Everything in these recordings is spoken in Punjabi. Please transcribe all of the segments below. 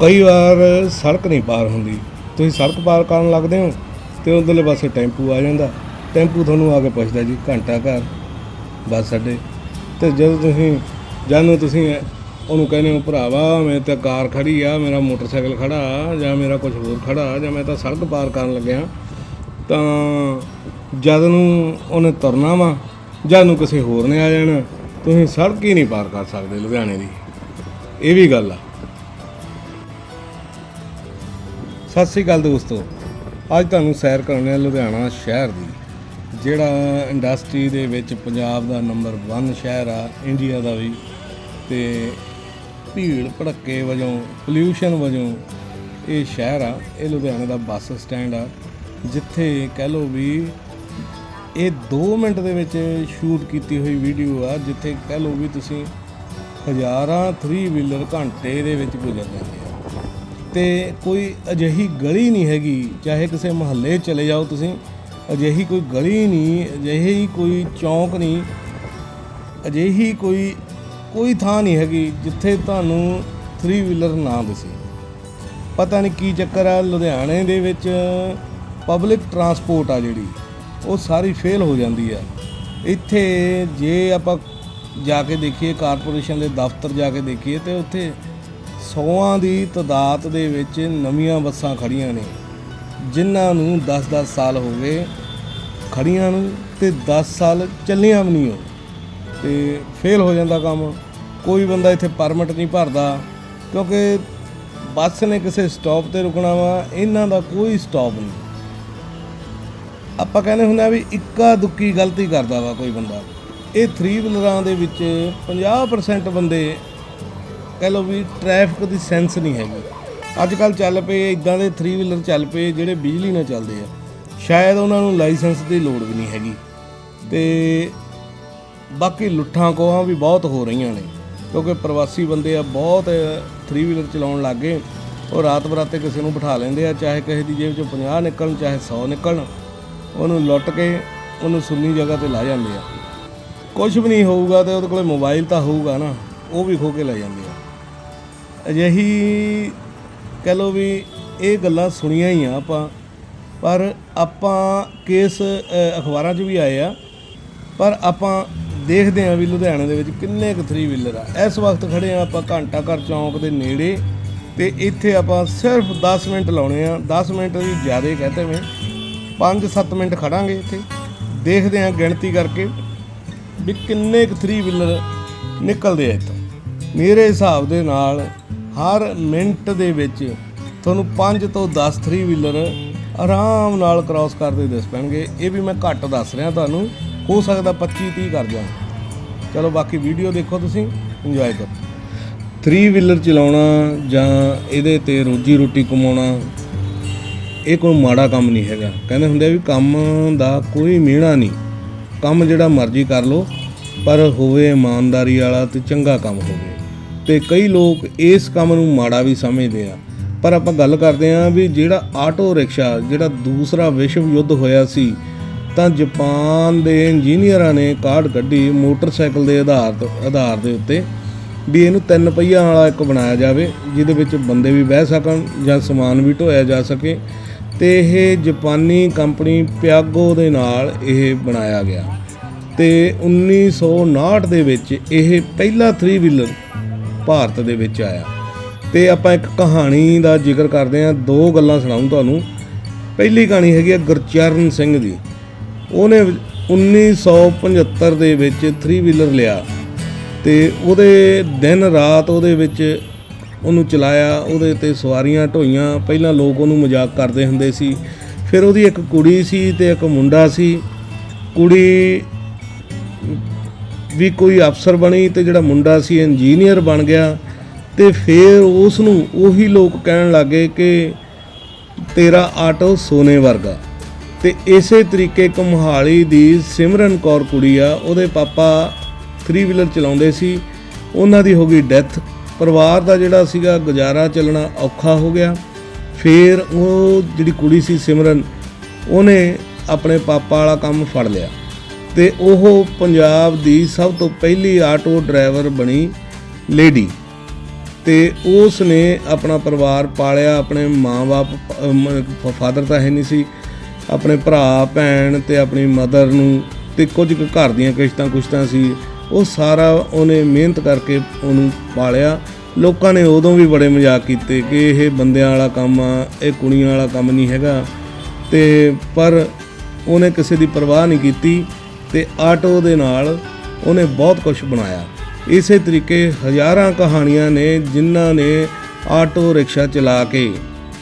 ਕਈ ਵਾਰ ਸੜਕ ਨਹੀਂ ਪਾਰ ਹੁੰਦੀ। ਤੁਸੀਂ ਸੜਕ ਪਾਰ ਕਰਨ ਲੱਗਦੇ ਹੋ ਤੇ ਉਧਰਲੇ ਪਾਸੇ ਟੈਂਪੂ ਆ ਜਾਂਦਾ। ਟੈਂਪੂ ਤੁਹਾਨੂੰ ਆ ਕੇ ਪੁੱਛਦਾ ਜੀ, ਘੰਟਾ ਘਰ, ਬੱਸ ਅੱਡੇ। ਤੇ ਜਦੋਂ ਤੁਸੀਂ ਜਾਨੂੰ ਤੁਸੀਂ ਉਹਨੂੰ ਕਹਿੰਦੇ ਹੋ, ਭਰਾਵਾ, ਮੈਂ ਤਾਂ ਕਾਰ ਖੜੀ ਆ, ਮੇਰਾ ਮੋਟਰਸਾਈਕਲ ਖੜਾ ਜਾਂ ਮੇਰਾ ਕੁਝ ਹੋਰ ਖੜਾ ਜਾਂ ਮੈਂ ਤਾਂ ਸੜਕ ਪਾਰ ਕਰਨ ਲੱਗਿਆ, ਤਾਂ ਜਦ ਨੂੰ ਉਹਨੇ ਤੁਰਨਾ ਵਾ, ਜਦ ਨੂੰ ਕਿਸੇ ਹੋਰ ਨੇ ਆ ਜਾਣਾ, ਤੁਸੀਂ ਸੜਕ ਹੀ ਨਹੀਂ ਪਾਰ ਕਰ ਸਕਦੇ ਲੁਧਿਆਣੇ ਦੀ। ਇਹ ਵੀ ਗੱਲ ਆ। ਸਤਿ ਸ੍ਰੀ ਅਕਾਲ ਦੋਸਤੋ। ਅੱਜ ਤੁਹਾਨੂੰ ਸੈਰ ਕਰਾਉਣੇ ਆ ਲੁਧਿਆਣਾ ਸ਼ਹਿਰ ਦੀ, ਜਿਹੜਾ ਇੰਡਸਟਰੀ ਦੇ ਵਿੱਚ ਪੰਜਾਬ ਦਾ ਨੰਬਰ 1 ਸ਼ਹਿਰ ਆ ਇੰਡੀਆ ਦਾ ਵੀ, ਤੇ ਭੀੜ ਭੜੱਕੇ ਵਜੋਂ ਪੋਲਿਊਸ਼ਨ ਵਜੋਂ ਇਹ ਸ਼ਹਿਰ ਆ, ਇਹ ਲੁਧਿਆਣੇ ਦਾ ਬੱਸ ਸਟੈਂਡ ਆ, ਜਿੱਥੇ ਕਹਿ ਲਓ ਵੀ ਇਹ 2 ਮਿੰਟ ਦੇ ਵਿੱਚ ਸ਼ੂਟ ਕੀਤੀ ਹੋਈ ਵੀਡੀਓ ਆ, ਜਿੱਥੇ ਕਹਿ ਲਓ ਵੀ ਤੁਸੀਂ ਹਜ਼ਾਰਾਂ 3 ਵੀਲਰ ਘੰਟੇ ਦੇ ਵਿੱਚ ਗੁਜ਼ਰ ਜਾਂਦੇ ਤੇ ਕੋਈ ਅਜਿਹੀ ਗਲੀ ਨਹੀਂ ਹੈਗੀ, ਚਾਹੇ ਕਿਸੇ ਮਹੱਲੇ ਚਲੇ ਜਾਓ ਤੁਸੀਂ, ਅਜਿਹੀ ਕੋਈ ਗਲੀ ਨਹੀਂ, ਅਜਿਹੀ ਕੋਈ ਚੌਂਕ ਨਹੀਂ, ਅਜਿਹੀ ਕੋਈ ਕੋਈ ਥਾਂ ਨਹੀਂ ਹੈਗੀ ਜਿੱਥੇ ਤੁਹਾਨੂੰ 3 ਵੀਲਰ ਨਾ ਦਿਸੇ। ਪਤਾ ਨਹੀਂ ਕੀ ਚੱਕਰ ਆ, ਲੁਧਿਆਣੇ ਦੇ ਵਿੱਚ ਪਬਲਿਕ ਟਰਾਂਸਪੋਰਟ ਆ ਜਿਹੜੀ, ਉਹ ਸਾਰੀ ਫੇਲ ਹੋ ਜਾਂਦੀ ਆ। ਇੱਥੇ ਜੇ ਆਪਾਂ ਜਾ ਕੇ ਦੇਖੀਏ, ਕਾਰਪੋਰੇਸ਼ਨ ਦੇ ਦਫ਼ਤਰ ਜਾ ਕੇ ਦੇਖੀਏ, ਤੇ ਉੱਥੇ ਸੌਆਂ ਦੀ ਤਦਾਦ ਦੇ ਵਿੱਚ ਨਵੀਆਂ ਬੱਸਾਂ ਖੜੀਆਂ ਨੇ। ਜਿਨ੍ਹਾਂ ਨੂੰ 10-10 ਸਾਲ ਹੋ ਗਏ ਖੜੀਆਂ ਨੂੰ ਤੇ 10 ਸਾਲ ਚੱਲੀਆਂ ਵੀ ਨਹੀਂ ਹੋ ਤੇ ਫੇਲ ਹੋ ਜਾਂਦਾ ਕੰਮ। ਕੋਈ ਬੰਦਾ ਇੱਥੇ ਪਰਮਿਟ ਨਹੀਂ ਭਰਦਾ ਕਿਉਂਕਿ ਬੱਸ ਨੇ ਕਿਸੇ ਸਟਾਪ ਤੇ ਰੁਕਣਾ ਵਾ, ਇਹਨਾਂ ਦਾ ਕੋਈ ਸਟਾਪ ਨਹੀਂ। ਆਪਾਂ ਕਹਿੰਦੇ ਹੁੰਦੇ ਆ ਵੀ ਇੱਕਾ ਦੁੱਕੀ ਗਲਤੀ ਕਰਦਾ ਵਾ ਕੋਈ ਬੰਦਾ। ਇਹ 3 ਵੀਲਰਾਂ ਦੇ ਵਿੱਚ 50% ਬੰਦੇ ਕਹਿ ਲਓ ਵੀ ਟ੍ਰੈਫਿਕ ਦੀ ਸੈਂਸ ਨਹੀਂ ਹੈਗੀ। ਅੱਜ ਕੱਲ ਚੱਲ ਪਏ ਇਦਾਂ ਦੇ 3 ਵੀਲਰ ਚੱਲ ਪਏ, ਜਿਹੜੇ ਬਿਜਲੀ ਨਾਲ ਚੱਲਦੇ ਆ। ਸ਼ਾਇਦ ਉਹਨਾਂ ਨੂੰ ਲਾਇਸੈਂਸ ਦੀ ਲੋੜ ਵੀ ਨਹੀਂ ਹੈਗੀ। ਤੇ ਬਾਕੀ ਲੁੱਠਾਂ ਕੋਹਾਂ ਵੀ ਬਹੁਤ ਹੋ ਰਹੀਆਂ ਨੇ, ਕਿਉਂਕਿ ਪ੍ਰਵਾਸੀ ਬੰਦੇ ਆ, ਬਹੁਤ 3 ਵੀਲਰ ਚਲਾਉਣ ਲੱਗ ਗਏ। ਉਹ ਰਾਤ ਬਰਾਤੇ ਕਿਸੇ ਨੂੰ ਬਿਠਾ ਲੈਂਦੇ ਆ, ਚਾਹੇ ਕਿਸੇ ਦੀ ਜੇਬ ਚੋਂ 50 ਨਿਕਲਣ, ਚਾਹੇ 100 ਨਿਕਲਣ। ਉਹਨੂੰ ਲੁੱਟ ਕੇ ਉਹਨੂੰ ਸੁੰਨੀ ਜਗ੍ਹਾ ਤੇ ਲਾ ਜਾਂਦੇ ਆ। ਕੁਝ ਵੀ ਨਹੀਂ ਹੋਊਗਾ ਤੇ ਉਹਦੇ ਕੋਲੇ ਮੋਬਾਈਲ ਤਾਂ ਹੋਊਗਾ ਨਾ, ਉਹ ਵੀ ਖੋ ਕੇ ਲੈ ਜਾਂਦੇ ਆ। ਅਜਿਹੀ ਕਹਿ ਲਓ ਵੀ ਇਹ ਗੱਲਾਂ ਸੁਣੀਆਂ ਹੀ ਆ ਆਪਾਂ, ਪਰ ਆਪਾਂ ਕੇਸ ਅਖਬਾਰਾਂ 'ਚ ਵੀ ਆਏ ਆ, ਪਰ ਆਪਾਂ ਦੇਖਦੇ ਆ ਵੀ ਲੁਧਿਆਣੇ ਦੇ ਵਿੱਚ ਕਿੰਨੇ ਕੁ 3 ਵੀਲਰ ਆ। ਇਸ ਵਕਤ ਖੜੇ ਆ ਆਪਾਂ ਘੰਟਾ ਘਰ ਚੌਂਕ ਦੇ ਨੇੜੇ, ਤੇ ਇੱਥੇ ਆਪਾਂ ਸਿਰਫ 10 ਮਿੰਟ ਲਾਉਣੇ ਆ। 10 ਮਿੰਟ ਵੀ ਜ਼ਿਆਦਾ ਕਹਤੇ ਮੈਂ 5-7 ਮਿੰਟ ਖੜਾਂਗੇ ਇੱਥੇ। ਦੇਖਦੇ ਆ ਗਿਣਤੀ ਕਰਕੇ ਵੀ ਕਿੰਨੇ ਕੁ 3 ਵੀਲਰ ਨਿਕਲਦੇ ਆ ਇੱਥੋਂ। ਮੇਰੇ ਹਿਸਾਬ ਦੇ ਨਾਲ ਹਰ ਮਿੰਟ ਦੇ ਵਿੱਚ ਤੁਹਾਨੂੰ 5 ਤੋਂ 10 3 ਵੀਲਰ ਆਰਾਮ ਨਾਲ ਕ੍ਰਾਸ ਕਰਦੇ ਦਿਸ ਪੈਣਗੇ। ਇਹ ਵੀ ਮੈਂ ਘੱਟ ਦੱਸ ਰਿਹਾ ਤੁਹਾਨੂੰ। ਹੋ ਸਕਦਾ 25 30 ਕਰ ਜਾਣ ਚਲੋ ਬਾਕੀ ਵੀਡੀਓ ਦੇਖੋ ਤੁਸੀਂ। ਇੰਜੋਏ ਕਰੋ। 3 ਵੀਲਰ ਚਲਾਉਣਾ ਜਾਂ ਇਹਦੇ ਤੇ ਰੋਜੀ ਰੋਟੀ ਕਮਾਉਣਾ, ਇਹ ਕੋਈ ਮਾੜਾ ਕੰਮ ਨਹੀਂ ਹੈਗਾ। ਕਹਿੰਦੇ ਹੁੰਦੇ ਵੀ ਕੰਮ ਦਾ ਕੋਈ ਮਿਹਣਾ ਨਹੀਂ। ਕੰਮ ਜਿਹੜਾ ਮਰਜ਼ੀ ਕਰ ਲੋ ਪਰ ਹੋਵੇ ਇਮਾਨਦਾਰੀ ਵਾਲਾ ਤੇ ਚੰਗਾ ਕੰਮ ਹੋਵੇ। ਤੇ ਕਈ ਲੋਕ ਇਸ ਕੰਮ ਨੂੰ ਮਾੜਾ ਵੀ ਸਮਝਦੇ ਆ। ਪਰ ਆਪਾਂ ਗੱਲ ਕਰਦੇ ਆ ਵੀ ਜਿਹੜਾ ਆਟੋ ਰਿਕਸ਼ਾ, ਜਿਹੜਾ ਦੂਸਰਾ ਵਿਸ਼ਵ ਯੁੱਧ ਹੋਇਆ ਸੀ, ਤਾਂ ਜਾਪਾਨ ਦੇ ਇੰਜੀਨੀਅਰਾਂ ਨੇ ਕਾਢ ਕੱਢੀ ਮੋਟਰਸਾਈਕਲ ਦੇ ਆਧਾਰ ਤੋਂ, ਆਧਾਰ ਦੇ ਉੱਤੇ ਵੀ ਇਹਨੂੰ ਤਿੰਨ ਪਹੀਆਂ ਵਾਲਾ ਇੱਕ ਬਣਾਇਆ ਜਾਵੇ, ਜਿਹਦੇ ਵਿੱਚ ਬੰਦੇ ਵੀ ਬਹਿ ਸਕਣ ਜਾਂ ਸਮਾਨ ਵੀ ਢੋਇਆ ਜਾ ਸਕੇ। ਤੇ ਇਹ ਜਾਪਾਨੀ ਕੰਪਨੀ ਪਿਆਗੋ ਦੇ ਨਾਲ ਇਹ ਬਣਾਇਆ ਗਿਆ। ਤੇ 1959 ਦੇ ਵਿੱਚ ਇਹ ਪਹਿਲਾ 3 ਵੀਲਰ ਭਾਰਤ ਦੇ ਵਿੱਚ ਆਇਆ। ਤੇ ਆਪਾਂ ਇੱਕ ਕਹਾਣੀ ਦਾ ਜ਼ਿਕਰ ਕਰਦੇ ਹਾਂ, ਦੋ ਗੱਲਾਂ ਸੁਣਾਉਂ ਤੁਹਾਨੂੰ। ਪਹਿਲੀ ਕਹਾਣੀ ਹੈਗੀ ਹੈ ਗੁਰਚਰਨ ਸਿੰਘ ਦੀ। ਉਹਨੇ 1975 ਦੇ ਵਿੱਚ 3 ਵੀਲਰ ਲਿਆ ਤੇ ਉਹਦੇ ਦਿਨ ਰਾਤ ਉਹਦੇ ਵਿੱਚ ਉਹਨੂੰ ਚਲਾਇਆ, ਉਹਦੇ ਤੇ ਸਵਾਰੀਆਂ ਢੋਈਆਂ। ਪਹਿਲਾਂ ਲੋਕ ਉਹਨੂੰ ਮਜ਼ਾਕ ਕਰਦੇ ਹੁੰਦੇ ਸੀ। ਫਿਰ ਉਹਦੀ ਇੱਕ ਕੁੜੀ ਸੀ ਤੇ ਇੱਕ ਮੁੰਡਾ ਸੀ। ਕੁੜੀ ਵੀ ਕੋਈ ਅਫਸਰ ਬਣੀ ਤੇ ਜਿਹੜਾ ਮੁੰਡਾ ਸੀ ਇੰਜੀਨੀਅਰ ਬਣ ਗਿਆ ਤੇ ਫਿਰ ਉਸ ਨੂੰ ਉਹੀ ਲੋਕ ਕਹਿਣ ਲੱਗੇ ਕਿ ਤੇਰਾ ਆਟੋ ਸੋਨੇ ਵਰਗਾ। ਤੇ ਇਸੇ ਤਰੀਕੇ ਇੱਕ ਮੋਹਾਲੀ ਦੀ ਸਿਮਰਨ ਕੌਰ ਕੁੜੀ ਆ, ਉਹਦੇ ਪਾਪਾ 3 ਵੀਲਰ ਚਲਾਉਂਦੇ ਸੀ। ਉਹਨਾਂ ਦੀ ਹੋ ਗਈ ਡੈਥ ਪਰਿਵਾਰ ਦਾ ਜਿਹੜਾ ਸੀਗਾ ਗੁਜ਼ਾਰਾ ਚੱਲਣਾ ਔਖਾ ਹੋ ਗਿਆ। ਫਿਰ ਉਹ ਜਿਹੜੀ ਕੁੜੀ ਸੀ ਸਿਮਰਨ, ਉਹਨੇ ਆਪਣੇ ਪਾਪਾ ਵਾਲਾ ਕੰਮ ਫੜ ਲਿਆ। ਤੇ ਉਹ ਪੰਜਾਬ ਦੀ ਸਭ ਤੋਂ ਪਹਿਲੀ ਆਟੋ ਡਰਾਈਵਰ ਬਣੀ ਲੇਡੀ। ਤੇ ਉਸ ਨੇ ਆਪਣਾ ਪਰਿਵਾਰ ਪਾਲਿਆ, ਆਪਣੇ ਮਾਂ-ਬਾਪ ਫਾਦਰ ਤਾਂ ਹੈ ਨਹੀਂ ਸੀ। ਆਪਣੇ ਭਰਾ, ਭੈਣ ਤੇ ਆਪਣੀ ਮਦਰ ਨੂੰ ਤੇ ਕੁਝ ਕੁ ਘਰ ਦੀਆਂ ਕਿਸ਼ਤਾਂ ਕੁਸ਼ਤਾਂ ਸੀ। ਉਹ ਸਾਰਾ ਉਹਨੇ ਮਿਹਨਤ ਕਰਕੇ ਉਹਨੂੰ ਪਾਲਿਆ। ਲੋਕਾਂ ਨੇ ਉਦੋਂ ਵੀ ਬੜੇ ਮਜ਼ਾਕ ਕੀਤੇ ਕਿ ਇਹ ਬੰਦਿਆਂ ਵਾਲਾ ਕੰਮ ਆ, ਇਹ ਕੁੜੀਆਂ ਵਾਲਾ ਕੰਮ ਨਹੀਂ ਹੈਗਾ। ਤੇ ਪਰ ਉਹਨੇ ਕਿਸੇ ਦੀ ਪਰਵਾਹ ਨਹੀਂ ਕੀਤੀ। ਤੇ ਆਟੋ ਦੇ ਨਾਲ ਉਹਨੇ ਬਹੁਤ ਕੁਝ ਬਣਾਇਆ। ਇਸੇ ਤਰੀਕੇ ਹਜ਼ਾਰਾਂ ਕਹਾਣੀਆਂ ਨੇ ਜਿਨ੍ਹਾਂ ਨੇ ਆਟੋ ਰਿਕਸ਼ਾ ਚਲਾ ਕੇ,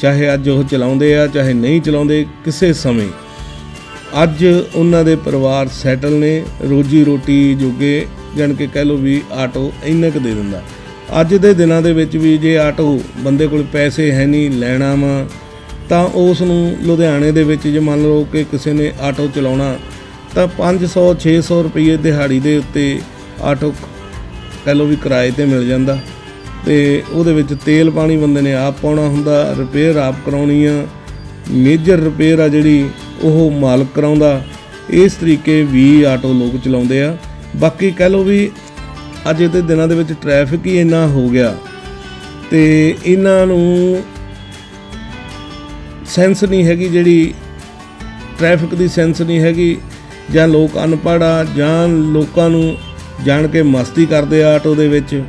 ਚਾਹੇ ਅੱਜ ਉਹ ਚਲਾਉਂਦੇ ਆ, ਚਾਹੇ ਨਹੀਂ ਚਲਾਉਂਦੇ, ਕਿਸੇ ਸਮੇਂ। ਅੱਜ ਉਹਨਾਂ ਦੇ ਪਰਿਵਾਰ ਸੈਟਲ ਨੇ, ਰੋਜੀ ਰੋਟੀ ਜੋਗੇ, ਜਾਣ ਕੇ ਕਹਿ ਲਓ ਵੀ ਆਟੋ ਇੰਨਾ ਕੁ ਦੇ ਦਿੰਦਾ। ਅੱਜ ਦੇ ਦਿਨਾਂ ਦੇ ਵਿੱਚ ਵੀ ਜੇ ਆਟੋ ਬੰਦੇ ਕੋਲ ਪੈਸੇ ਹੈ ਨਹੀਂ, ਲੈਣਾ ਵਾ, ਤਾਂ ਉਸ ਨੂੰ ਲੁਧਿਆਣੇ ਦੇ ਵਿੱਚ ਜੇ ਮੰਨ ਲਓ ਕਿ ਕਿਸੇ ਨੇ ਆਟੋ ਚਲਾਉਣਾ ਤਾਂ 500 600 ਰੁਪਏ ਦਿਹਾੜੀ ਦੇ ਉੱਤੇ ਆਟੋ ਕਹਿ ਲਓ ਵੀ ਕਿਰਾਏ ਤੇ ਮਿਲ ਜਾਂਦਾ। ਤੇ ਉਹਦੇ ਵਿੱਚ ਤੇਲ ਪਾਣੀ ਬੰਦੇ ਨੇ ਆਪ ਪਾਉਣਾ ਹੁੰਦਾ ਰਿਪੇਅਰ ਆਪ ਕਰਾਉਣੀ ਆ। ਮੇਜਰ ਰਿਪੇਅਰ ਆ ਜਿਹੜੀ, ਉਹ ਮਾਲਕ ਕਰਾਉਂਦਾ। ਇਸ ਤਰੀਕੇ ਵੀ ਆਟੋ ਲੋਕ ਚਲਾਉਂਦੇ ਆ। ਬਾਕੀ ਕਹਿ ਲਓ ਵੀ ਅੱਜ ਦੇ ਦਿਨਾਂ ਦੇ ਵਿੱਚ ਟ੍ਰੈਫਿਕ ਹੀ ਇੰਨਾ ਹੋ ਗਿਆ। ਤੇ ਇਹਨਾਂ ਨੂੰ ਸੈਂਸ ਨਹੀਂ ਹੈਗੀ ਜਿਹੜੀ ਟ੍ਰੈਫਿਕ ਦੀ ਸੈਂਸ ਨਹੀਂ ਹੈਗੀ। ਜਾਂ ਲੋਕ ਅਨਪੜ੍ਹ ਆ, ਜਾਂ ਲੋਕਾਂ ਨੂੰ ਜਾਣ ਕੇ ਮਸਤੀ ਕਰਦੇ ਆ ਆਟੋ ਦੇ ਵਿੱਚ,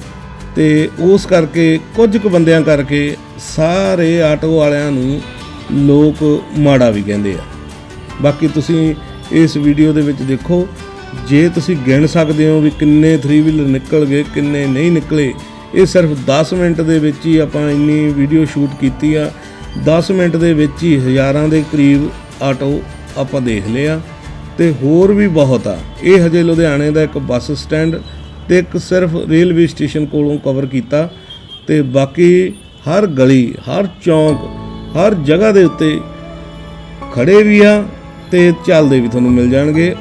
ਤੇ ਉਸ ਕਰਕੇ ਕੁਝ ਕੁ ਬੰਦਿਆਂ ਕਰਕੇ ਸਾਰੇ ਆਟੋ ਵਾਲਿਆਂ ਨੂੰ ਲੋਕ ਮਾੜਾ ਵੀ ਕਹਿੰਦੇ ਆ। ਬਾਕੀ ਤੁਸੀਂ ਇਸ ਵੀਡੀਓ ਦੇ ਵਿੱਚ ਦੇਖੋ, ਜੇ ਤੁਸੀਂ ਗਿਣ ਸਕਦੇ ਹੋ ਵੀ ਕਿੰਨੇ 3 ਵੀਲਰ ਨਿਕਲ ਗਏ, ਕਿੰਨੇ ਨਹੀਂ ਨਿਕਲੇ, ਇਹ ਸਿਰਫ 10 ਮਿੰਟ ਦੇ ਵਿੱਚ ਹੀ ਆਪਾਂ ਇੰਨੀ ਵੀਡੀਓ ਸ਼ੂਟ ਕੀਤੀ ਆ। 10 ਮਿੰਟ ਦੇ ਵਿੱਚ ਹੀ ਹਜ਼ਾਰਾਂ ਦੇ ਕਰੀਬ ਆਟੋ ਆਪਾਂ ਦੇਖ ਲਿਆ ਤੇ ਹੋਰ ਵੀ ਬਹੁਤ ਆ। ਇਹ ਹਜੇ ਲੁਧਿਆਣੇ ਦਾ ਇੱਕ ਬੱਸ ਸਟੈਂਡ ਤੇ ਇੱਕ ਸਿਰਫ ਰੇਲਵੇ ਸਟੇਸ਼ਨ ਕੋਲੋਂ ਕਵਰ ਕੀਤਾ ਤੇ ਬਾਕੀ ਹਰ ਗਲੀ, ਹਰ ਚੌਂਕ, ਹਰ ਜਗ੍ਹਾ ਦੇ ਉੱਤੇ ਖੜੇ ਵੀ ਆ ਤੇ ਚੱਲਦੇ ਵੀ ਤੁਹਾਨੂੰ ਮਿਲ ਜਾਣਗੇ।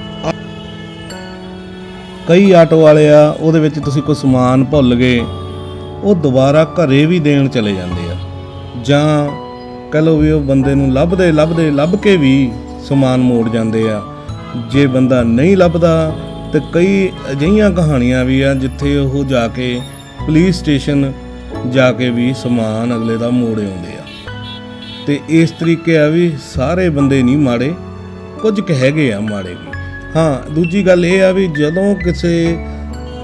ਕਈ ਆਟੋ ਵਾਲੇ ਆ, ਉਹਦੇ ਵਿੱਚ ਤੁਸੀਂ ਕੋਈ ਸਮਾਨ ਭੁੱਲ ਗਏ, ਉਹ ਦੁਬਾਰਾ ਘਰੇ ਵੀ ਦੇਣ ਚਲੇ ਜਾਂਦੇ ਆ। ਜਾਂ ਕਹ ਲਓ ਵੀ ਉਹ ਬੰਦੇ ਨੂੰ ਲੱਭਦੇ ਲੱਭਦੇ, ਲੱਭ ਕੇ ਵੀ ਸਮਾਨ ਮੋੜ ਜਾਂਦੇ ਆ। ਜੇ ਬੰਦਾ ਨਹੀਂ ਲੱਭਦਾ ਤੇ ਕਈ ਅਜਿਹੀਆਂ ਕਹਾਣੀਆਂ ਵੀ ਆ ਜਿੱਥੇ ਉਹ ਜਾ ਕੇ ਪੁਲਿਸ ਸਟੇਸ਼ਨ ਜਾ ਕੇ ਵੀ ਸਮਾਨ ਅਗਲੇ ਦਾ ਮੋੜ ਆਉਂਦੇ ਆ। ਤੇ ਇਸ ਤਰੀਕੇ ਆ ਵੀ ਸਾਰੇ ਬੰਦੇ ਨਹੀਂ ਮਾੜੇ, ਕੁਝ ਕੁ ਹੈਗੇ ਆ ਮਾੜੇ ਵੀ। ਹਾਂ, ਦੂਜੀ ਗੱਲ ਇਹ ਆ ਵੀ ਜਦੋਂ ਕਿਸੇ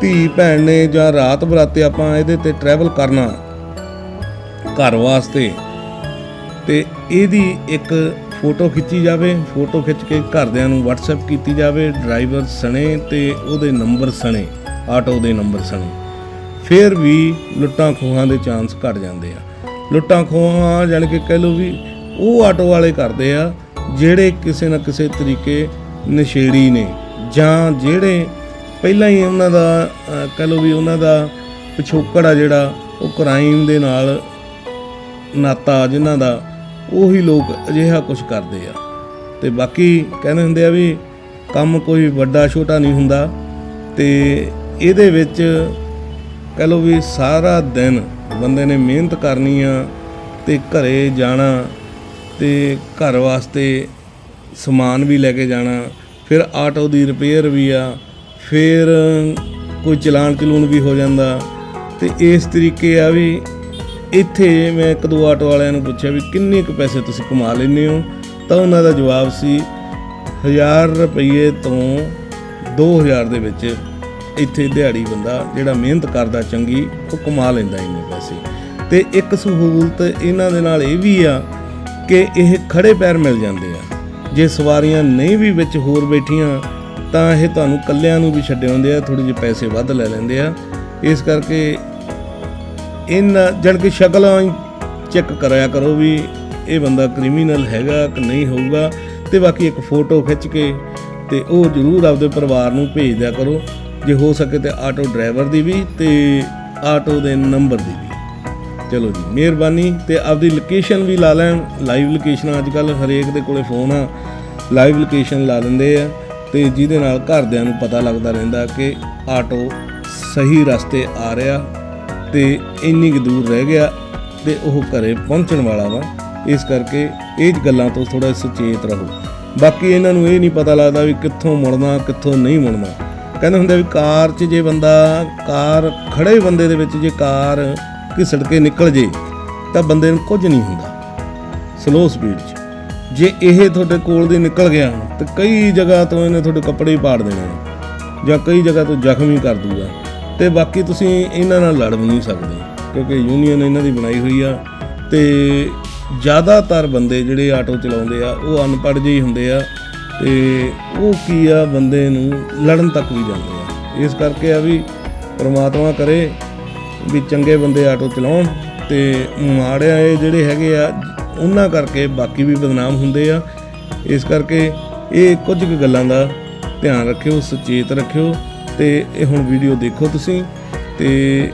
ਧੀ ਭੈਣ ਨੇ ਜਾਂ ਰਾਤ ਬਰਾਤੇ ਆਪਾਂ ਇਹਦੇ ਤੇ ਟਰੈਵਲ ਕਰਨਾ ਘਰ ਵਾਸਤੇ, ਤੇ ਇਹਦੀ ਇੱਕ ਫੋਟੋ ਖਿੱਚੀ ਜਾਵੇ, ਫੋਟੋ ਖਿੱਚ ਕੇ ਘਰਦਿਆਂ ਨੂੰ WhatsApp ਕੀਤੀ ਜਾਵੇ ਡਰਾਈਵਰ ਸਣੇ ਤੇ ਉਹਦੇ ਨੰਬਰ ਸਣੇ ਆਟੋ ਦੇ ਨੰਬਰ ਸਣੇ। ਫਿਰ ਵੀ ਲੁੱਟਾਂ ਖੋਹਾਂ ਦੇ ਚਾਂਸ ਘਟ ਜਾਂਦੇ ਆ। ਲੁੱਟਾਂ ਖੋਹਾਂ ਜਾਣੀ ਕਿ ਕਹਿ ਲਓ ਵੀ ਉਹ ਆਟੋ ਵਾਲੇ ਕਰਦੇ ਆ, ਜਿਹੜੇ ਕਿਸੇ ਨਾ ਕਿਸੇ ਤਰੀਕੇ ਨਸ਼ੇੜੀ ਨੇ ਜਾਂ ਜਿਹੜੇ ਪਹਿਲਾਂ ਹੀ ਉਹਨਾਂ ਦਾ ਕਹਿ ਲਓ ਵੀ ਉਹਨਾਂ ਦਾ ਪਿਛੋਕੜ ਆ ਜਿਹੜਾ, ਉਹ ਕ੍ਰਾਈਮ ਦੇ ਨਾਲ ਨਾਤਾ ਜਿਨ੍ਹਾਂ ਦਾ ਉਹੀ ਲੋਕ ਅਜਿਹਾ ਕੁਝ ਕਰਦੇ ਆ। ਤੇ ਬਾਕੀ ਕਹਿੰਦੇ ਹੁੰਦੇ ਆ ਵੀ ਕੰਮ ਕੋਈ ਵੱਡਾ ਛੋਟਾ ਨਹੀਂ ਹੁੰਦਾ। ਤੇ ਇਹਦੇ ਵਿੱਚ ਕਹ ਲਓ ਵੀ ਸਾਰਾ ਦਿਨ ਬੰਦੇ ਨੇ ਮਿਹਨਤ ਕਰਨੀ ਆ ਤੇ ਘਰੇ ਜਾਣਾ ਤੇ ਘਰ ਵਾਸਤੇ ਸਮਾਨ ਵੀ ਲੈ ਕੇ ਜਾਣਾ, ਫਿਰ ਆਟੋ ਦੀ ਰਿਪੇਅਰ ਵੀ ਆ, ਫਿਰ ਕੋਈ ਚਲਾਨ ਚਲੂਨ ਵੀ ਹੋ ਜਾਂਦਾ। ਤੇ ਇਸ ਤਰੀਕੇ ਆ ਵੀ ਇੱਥੇ ਮੈਂ ਇੱਕ ਦੋ ਆਟੋ ਵਾਲਿਆਂ ਨੂੰ ਪੁੱਛਿਆ ਵੀ ਕਿੰਨੇ ਕੁ ਪੈਸੇ ਤੁਸੀਂ ਕਮਾ ਲੈਂਦੇ ਹੋ? ਤਾਂ ਉਹਨਾਂ ਦਾ ਜਵਾਬ ਸੀ 1000 ਰੁਪਏ ਤੋਂ 2000 ਦੇ ਵਿੱਚ ਇੱਥੇ ਦਿਹਾੜੀ ਬੰਦਾ ਜਿਹੜਾ ਮਿਹਨਤ ਕਰਦਾ ਚੰਗੀ, ਉਹ ਕਮਾ ਲੈਂਦਾ ਇੰਨੇ ਪੈਸੇ। ਤੇ ਇੱਕ ਸਹੂਲਤ ਇਹਨਾਂ ਦੇ ਨਾਲ ਇਹ ਵੀ ਆ ਕਿ ਇਹ ਖੜੇ ਪੈਰ ਮਿਲ ਜਾਂਦੇ ਆ। ਜੇ ਸਵਾਰੀਆਂ ਨਹੀਂ ਵੀ ਵਿੱਚ ਹੋਰ ਬੈਠੀਆਂ, ਤਾਂ ਇਹ ਤੁਹਾਨੂੰ ਕੱਲਿਆਂ ਨੂੰ ਵੀ ਛੱਡੇ ਆਉਂਦੇ ਆ ਥੋੜੇ ਜਿਹੇ ਪੈਸੇ ਵੱਧ ਲੈ ਲੈਂਦੇ ਆ। ਇਸ ਕਰਕੇ ਇਹਨਾਂ ਜਣ ਕਿ ਸ਼ਕਲਾਂ ਚੈੱਕ ਕਰਾਇਆ ਕਰੋ ਵੀ ਇਹ ਬੰਦਾ ਕ੍ਰਿਮੀਨਲ ਹੈਗਾ ਕਿ ਨਹੀਂ ਹੋਊਗਾ। ਤੇ ਬਾਕੀ ਇੱਕ ਫੋਟੋ ਖਿੱਚ ਕੇ ਤੇ ਉਹ ਜ਼ਰੂਰ ਆਪਦੇ ਪਰਿਵਾਰ ਨੂੰ ਭੇਜ ਦਿਆ ਕਰੋ। ਜੇ ਹੋ ਸਕੇ ਤੇ ਆਟੋ ਡਰਾਈਵਰ ਦੀ ਵੀ ਤੇ ਆਟੋ ਦੇ ਨੰਬਰ ਦੀ ਵੀ। ਚਲੋ ਜੀ, ਮਿਹਰਬਾਨੀ ਤੇ ਆਪਦੀ ਲੋਕੇਸ਼ਨ ਵੀ ਲਾ ਲੈਣ। ਲਾਈਵ ਲੋਕੇਸ਼ਨ ਅੱਜ ਕੱਲ ਹਰੇਕ ਦੇ ਕੋਲੇ ਫੋਨ ਆ। ਲਾਈਵ ਲੋਕੇਸ਼ਨ ਲਾ ਦਿੰਦੇ ਆ ਤੇ ਜਿਹਦੇ ਨਾਲ ਘਰਦਿਆਂ ਨੂੰ ਪਤਾ ਲੱਗਦਾ ਰਹਿੰਦਾ ਕਿ ਆਟੋ ਸਹੀ ਰਸਤੇ ਆ ਰਿਹਾ। ਤੇ ਇੰਨੀ ਕੁ ਦੂਰ ਰਹਿ ਗਿਆ ਤੇ ਉਹ ਘਰੇ ਪਹੁੰਚਣ ਵਾਲਾ ਵਾ। ਇਸ ਕਰਕੇ ਇਹ ਗੱਲਾਂ ਤੋਂ ਥੋੜਾ ਸੁਚੇਤ ਰਹੋ। ਬਾਕੀ ਇਹਨਾਂ ਨੂੰ ਇਹ ਨਹੀਂ ਪਤਾ ਲੱਗਦਾ ਵੀ ਕਿੱਥੋਂ ਮੁੜਨਾ, ਕਿੱਥੋਂ ਨਹੀਂ ਮੁੜਨਾ। ਕਹਿੰਦੇ ਹੁੰਦੇ ਵੀ ਕਾਰ 'ਚ ਜੇ ਬੰਦਾ, ਕਾਰ ਖੜੇ ਬੰਦੇ ਦੇ ਵਿੱਚ ਜੇ ਕਾਰ ਘਿਸੜ ਕੇ ਨਿਕਲ ਜੇ, ਤਾਂ ਬੰਦੇ ਨੂੰ ਕੁਝ ਨਹੀਂ ਹੁੰਦਾ। ਸਲੋ ਸਪੀਡ 'ਚ। ਜੇ ਇਹ ਤੁਹਾਡੇ ਕੋਲ ਦੀ ਨਿਕਲ ਗਿਆ, ਤਾਂ ਕਈ ਜਗ੍ਹਾ ਤੋਂ ਇਹਨੇ ਤੁਹਾਡੇ ਕੱਪੜੇ ਹੀ ਪਾੜ ਦੇਣੇ ਜਾਂ ਕਈ ਜਗ੍ਹਾ ਤੋਂ ਜ਼ਖਮੀ ਕਰ ਦੂਗਾ। ਤੇ ਬਾਕੀ ਤੁਸੀਂ ਇਹਨਾਂ ਨਾਲ ਲੜ ਵੀ ਨਹੀਂ ਸਕਦੇ, ਕਿਉਂਕਿ ਯੂਨੀਅਨ ਇਹਨਾਂ ਦੀ ਬਣਾਈ ਹੋਈ ਆ ਤੇ ਜ਼ਿਆਦਾਤਰ ਬੰਦੇ ਜਿਹੜੇ ਆਟੋ ਚਲਾਉਂਦੇ ਆ, ਉਹ ਅਨਪੜ੍ਹ ਜਿਹੇ ਹੁੰਦੇ ਆ ਤੇ ਉਹ ਕੀ ਆ, ਬੰਦੇ ਨੂੰ ਲੜਨ ਤੱਕ ਵੀ ਜਾਂਦੇ ਆ। ਇਸ ਕਰਕੇ ਆ ਵੀ ਪ੍ਰਮਾਤਮਾ ਕਰੇ ਵੀ ਚੰਗੇ ਬੰਦੇ ਆਟੋ ਚਲਾਉਣ ਤੇ ਮਾੜਿਆ ਇਹ ਜਿਹੜੇ ਹੈਗੇ ਆ, ਉਹਨਾਂ ਕਰਕੇ ਬਾਕੀ ਵੀ ਬਦਨਾਮ ਹੁੰਦੇ ਆ। ਇਸ ਕਰਕੇ ਇਹ ਕੁਝ ਕੁ ਗੱਲਾਂ ਦਾ ਧਿਆਨ ਰੱਖਿਓ, ਸੁਚੇਤ ਰੱਖਿਓ ਤੇ ਇਹ ਹੁਣ ਵੀਡੀਓ ਦੇਖੋ ਤੁਸੀਂ ਤੇ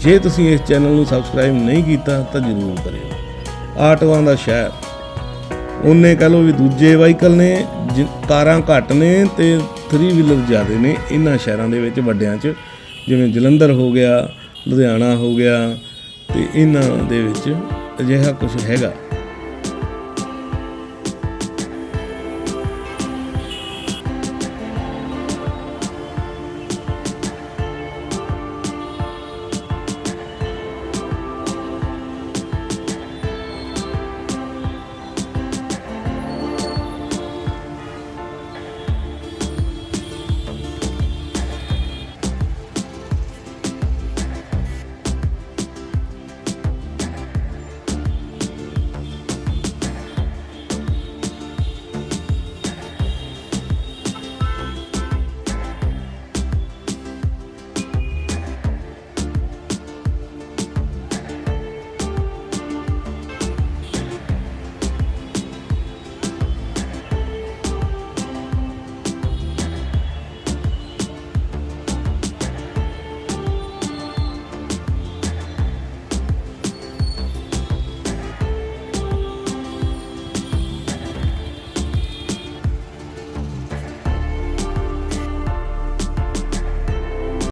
ਜੇ ਤੁਸੀਂ ਇਸ ਚੈਨਲ ਨੂੰ ਸਬਸਕ੍ਰਾਈਬ ਨਹੀਂ ਕੀਤਾ ਤਾਂ ਜ਼ਰੂਰ ਕਰਿਓ। ਆਟੋਆਂ ਦਾ ਸ਼ਹਿਰ। ਉਹਨੇ ਕਹ ਲਓ ਵੀ ਦੂਜੇ ਵਾਹੀਕਲ ਨੇ, ਜਿ- ਕਾਰਾਂ ਘੱਟ ਨੇ ਤੇ 3 ਵੀਲਰ ਜ਼ਿਆਦੇ ਨੇ ਇਹਨਾਂ ਸ਼ਹਿਰਾਂ ਦੇ ਵਿੱਚ ਵੱਡਿਆਂ 'ਚ। ਜਿਵੇਂ ਜਲੰਧਰ ਹੋ ਗਿਆ, ਲੁਧਿਆਣਾ ਹੋ ਗਿਆ ਤੇ ਇਹਨਾਂ ਦੇ ਵਿੱਚ ਅਜਿਹਾ ਕੁਝ ਹੈਗਾ।